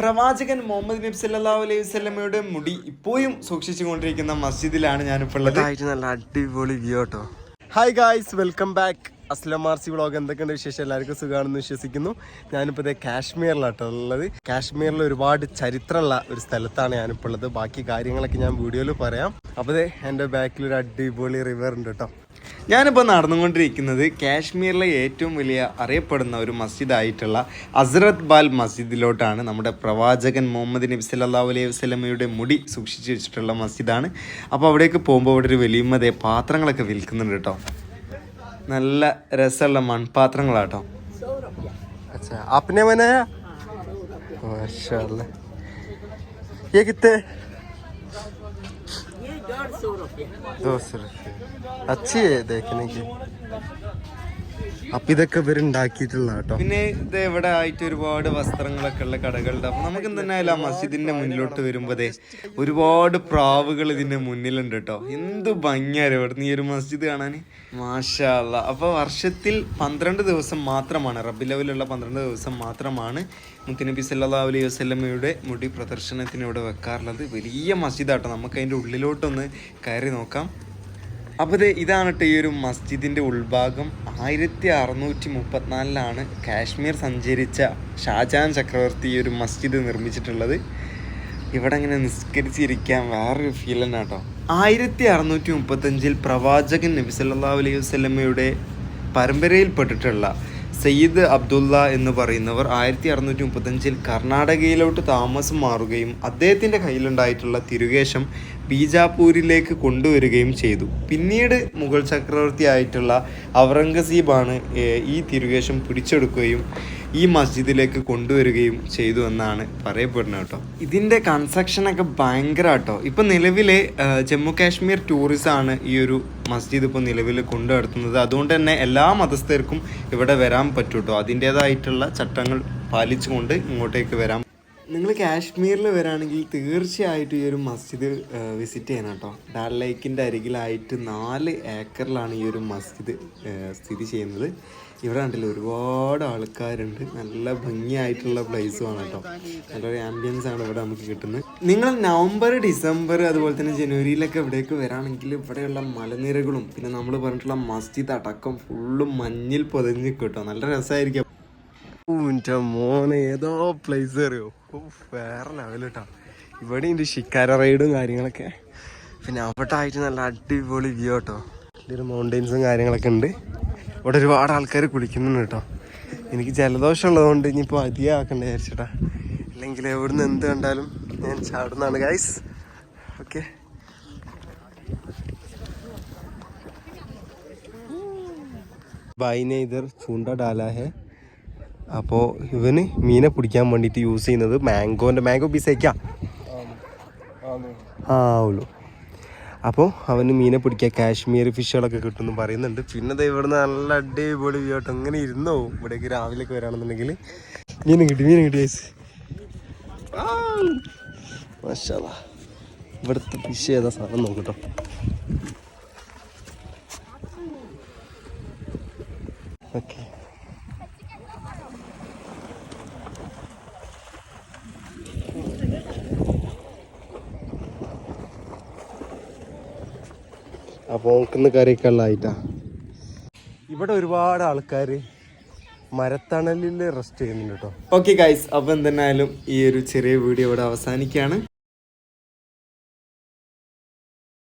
പ്രവാചകൻ മുഹമ്മദ് നബി സല്ലല്ലാഹു അലൈഹി വസല്ലമയുടെ മുടി ഇപ്പോഴും സൂക്ഷിച്ചു കൊണ്ടിരിക്കുന്ന മസ്ജിദിലാണ് ഞാനിപ്പോൾ ഉള്ളത് നല്ല അടിപൊളി വ്യൂ കേട്ടോ hi guys welcome back Aslam R C vlog എന്തൊക്കെയുണ്ട് വിശേഷം? എല്ലാവർക്കും സുഖമാണെന്ന് വിശ്വസിക്കുന്നു. ഞാനിപ്പോൾ ഇതേ കാശ്മീരിലാട്ടോ ഉള്ളത്. കാശ്മീരിൽ ഒരുപാട് ചരിത്രമുള്ള ഒരു സ്ഥലത്താണ് ഞാനിപ്പോൾ ഉള്ളത് ബാക്കി കാര്യങ്ങളൊക്കെ ഞാൻ വീഡിയോയിൽ പറയാം. അപ്പോൾ എന്റെ ബാക്കിൽ ഒരു അടിപൊളി റിവർ ഉണ്ട് കേട്ടോ ഞാനിപ്പോൾ നടന്നുകൊണ്ടിരിക്കുന്നത് കാശ്മീരിലെ ഏറ്റവും വലിയ അറിയപ്പെടുന്ന ഒരു മസ്ജിദായിട്ടുള്ള അസ്രത് ബാൽ മസ്ജിദിലോട്ടാണ് നമ്മുടെ പ്രവാചകൻ മുഹമ്മദ് നബി സല്ലല്ലാഹു അലൈഹി വസല്ലമയുടെ മുടി സൂക്ഷിച്ചു വെച്ചിട്ടുള്ള മസ്ജിദാണ് അപ്പോൾ അവിടേക്ക് പോകുമ്പോൾ അവിടെ ഒരു വലിയമ്മതേ പാത്രങ്ങളൊക്കെ വിൽക്കുന്നുണ്ട് കേട്ടോ നല്ല രസമുള്ള മൺപാത്രങ്ങളാട്ടോ अच्छा आपने बनाया माशाल्लाह ये कितने ये डेढ़ सौ रुपये दो सौ रुपये अच्छी है देखने की അപ്പൊ ഇതൊക്കെ ഇവരുണ്ടാക്കിയിട്ടുള്ള കേട്ടോ. പിന്നെ ഇത് ഇവിടെ ആയിട്ട് ഒരുപാട് വസ്ത്രങ്ങളൊക്കെ ഉള്ള കടകളുണ്ട്. അപ്പൊ നമുക്ക് എന്തായാലും ആ മസ്ജിദിന്റെ മുന്നിലോട്ട് വരുമ്പോഴേ ഒരുപാട് പ്രാവുകൾ ഇതിന്റെ മുന്നിലുണ്ട് കേട്ടോ. എന്ത് ഭംഗിയാരും ഇവിടുന്ന് ഈ ഒരു മസ്ജിദ് കാണാൻ മാഷാ അല്ലാ അപ്പൊ വർഷത്തിൽ പന്ത്രണ്ട് ദിവസം മാത്രമാണ് റബ്ബി ലെവലുള്ള പന്ത്രണ്ട് ദിവസം മാത്രമാണ് മുത്തനബി സല്ലാ അലൈഹി വസല്ലമയുടെ മുടി പ്രദർശനത്തിന് ഇവിടെ വെക്കാറുള്ളത്. വലിയ മസ്ജിദാട്ടോ. നമുക്ക് അതിന്റെ ഉള്ളിലോട്ടൊന്ന് കയറി നോക്കാം. അപ്പോൾ ഇത് ഇതാണ് കേട്ടോ ഈ ഒരു മസ്ജിദിന്റെ ഉൾഭാഗം. ആയിരത്തി അറുന്നൂറ്റി മുപ്പത്തിനാലിലാണ് കാശ്മീർ സഞ്ചരിച്ച ഷാജഹാൻ ചക്രവർത്തി ഈ ഒരു മസ്ജിദ് നിർമ്മിച്ചിട്ടുള്ളത്. ഇവിടെ ഇങ്ങനെ നിസ്കരിച്ചിരിക്കാൻ വേറൊരു ഫീൽ തന്നെ കേട്ടോ ആയിരത്തി അറുന്നൂറ്റി മുപ്പത്തഞ്ചിൽ പ്രവാചകൻ നബി സല്ലല്ലാഹു അലൈഹി വസല്ലമയുടെ പരമ്പരയിൽപ്പെട്ടിട്ടുള്ള സയ്യിദ് അബ്ദുള്ള എന്ന് പറയുന്നവർ ആയിരത്തി അറുന്നൂറ്റി മുപ്പത്തഞ്ചിൽ കർണാടകയിലോട്ട് താമസം മാറുകയും അദ്ദേഹത്തിന്റെ കയ്യിലുണ്ടായിട്ടുള്ള തിരുകേശം ബീജാപൂരിലേക്ക് കൊണ്ടുവരികയും ചെയ്തു. പിന്നീട് മുഗൾ ചക്രവർത്തി ആയിട്ടുള്ള ഔറംഗസീബാണ് ഈ തിരുകേശം പിടിച്ചെടുക്കുകയും ഈ മസ്ജിദിലേക്ക് കൊണ്ടുവരികയും ചെയ്തു എന്നാണ് പറയപ്പെടുന്നത് കേട്ടോ. ഇതിന്റെ കൺസ്ട്രക്ഷനൊക്കെ ഭയങ്കര കേട്ടോ ഇപ്പം നിലവിലെ ജമ്മു കാശ്മീർ ടൂറിസം ആണ് ഈ ഒരു മസ്ജിദ് ഇപ്പോൾ നിലവിൽ കൊണ്ടു നടത്തുന്നത്. അതുകൊണ്ട് തന്നെ എല്ലാ മതസ്ഥർക്കും ഇവിടെ വരാൻ പറ്റൂട്ടോ. അതിന്റേതായിട്ടുള്ള ചട്ടങ്ങൾ പാലിച്ചുകൊണ്ട് ഇങ്ങോട്ടേക്ക് വരാം നിങ്ങൾ കാശ്മീരിൽ വരാണെങ്കിൽ തീർച്ചയായിട്ടും ഈ ഒരു മസ്ജിദ് വിസിറ്റ് ചെയ്യണം കേട്ടോ. ഡാൽ ലേക്കിന്റെ അരികിലായിട്ട് നാല് ഏക്കറിലാണ് ഈ ഒരു മസ്ജിദ് സ്ഥിതി ചെയ്യുന്നത്. ഇവിടെ കണ്ടില്ല ഒരുപാട് ആൾക്കാരുണ്ട്. നല്ല ഭംഗിയായിട്ടുള്ള പ്ലേസുമാണ് കേട്ടോ. നല്ലൊരു ആംബിയൻസ് ആണ് ഇവിടെ നമുക്ക് കിട്ടുന്നത്. നിങ്ങൾ നവംബർ ഡിസംബർ അതുപോലെ തന്നെ ജനുവരിയിലൊക്കെ ഇവിടേക്ക് വരാണെങ്കിൽ ഇവിടെയുള്ള മലനിരകളും പിന്നെ നമ്മൾ പറഞ്ഞിട്ടുള്ള മസ്ജിദ് അടക്കം ഫുള്ളും മഞ്ഞിൽ പൊതിഞ്ഞ് കിട്ടും. നല്ല രസമായിരിക്കും. ഊന്റെ മോനെ ഏതോ പ്ലേസ് അറിയോ? വേറെ ലെവൽ കേട്ടോ ഇവിടെ ഉണ്ട് ഷിക്കാര റൈഡും കാര്യങ്ങളൊക്കെ. പിന്നെ അവിടെ ആയിട്ട് നല്ല അടിപൊളി വ്യൂ കേട്ടോ വലിയൊരു മൗണ്ടെയിൻസും കാര്യങ്ങളൊക്കെ ഉണ്ട് ഇവിടെ ഒരുപാട് ആൾക്കാർ കുളിക്കുന്നുണ്ട് കേട്ടോ. എനിക്ക് ജലദോഷം ഉള്ളതുകൊണ്ട് ഇനിയിപ്പോൾ അധികം ആക്കണ്ട വിചാരിച്ചിട്ടാ. അല്ലെങ്കിൽ എവിടുന്ന് എന്ത് കണ്ടാലും ഞാൻ ചാടുന്നതാണ് ഗൈസ് ഓക്കെ ഭായിനെ ഇതർ ചൂണ്ട ഡാലാ ഹെ അപ്പോൾ ഇവന് മീനെ പിടിക്കാൻ വേണ്ടിയിട്ട് യൂസ് ചെയ്യുന്നത് മാംഗോന്റെ മാംഗോ പീസയ്ക്കാ ആ അപ്പോൾ അവന് മീനെ പിടിക്കാൻ കാശ്മീർ ഫിഷുകളൊക്കെ കിട്ടുമെന്ന് പറയുന്നുണ്ട്. പിന്നെ ദേ ഇവിടുന്ന് നല്ല അടിപൊളി വ്യൂ ഇങ്ങനെ ഇരുന്നോ? ഇവിടേക്ക് രാവിലെയൊക്കെ വരാണെന്നുണ്ടെങ്കിൽ മീൻ കിട്ടി മീൻ കിട്ടി ഐസ് ആ, മാഷാല്ലാ. ഇവിടുത്തെ ഫിഷ് ഏതാ സാധനം നോക്കട്ടോ ഓക്കെ. അപ്പോൾ ഓൾക്കുന്ന കറിയൊക്കെ ഉള്ളതായിട്ടാ ഇവിടെ ഒരുപാട് ആൾക്കാർ മരത്തണലിൽ റെസ്റ്റ് ചെയ്യുന്നുണ്ട് കേട്ടോ ഓക്കെ ഗൈസ് അപ്പം എന്തെന്നായാലും ഈ ഒരു ചെറിയ വീഡിയോ ഇവിടെ അവസാനിക്കുകയാണ്.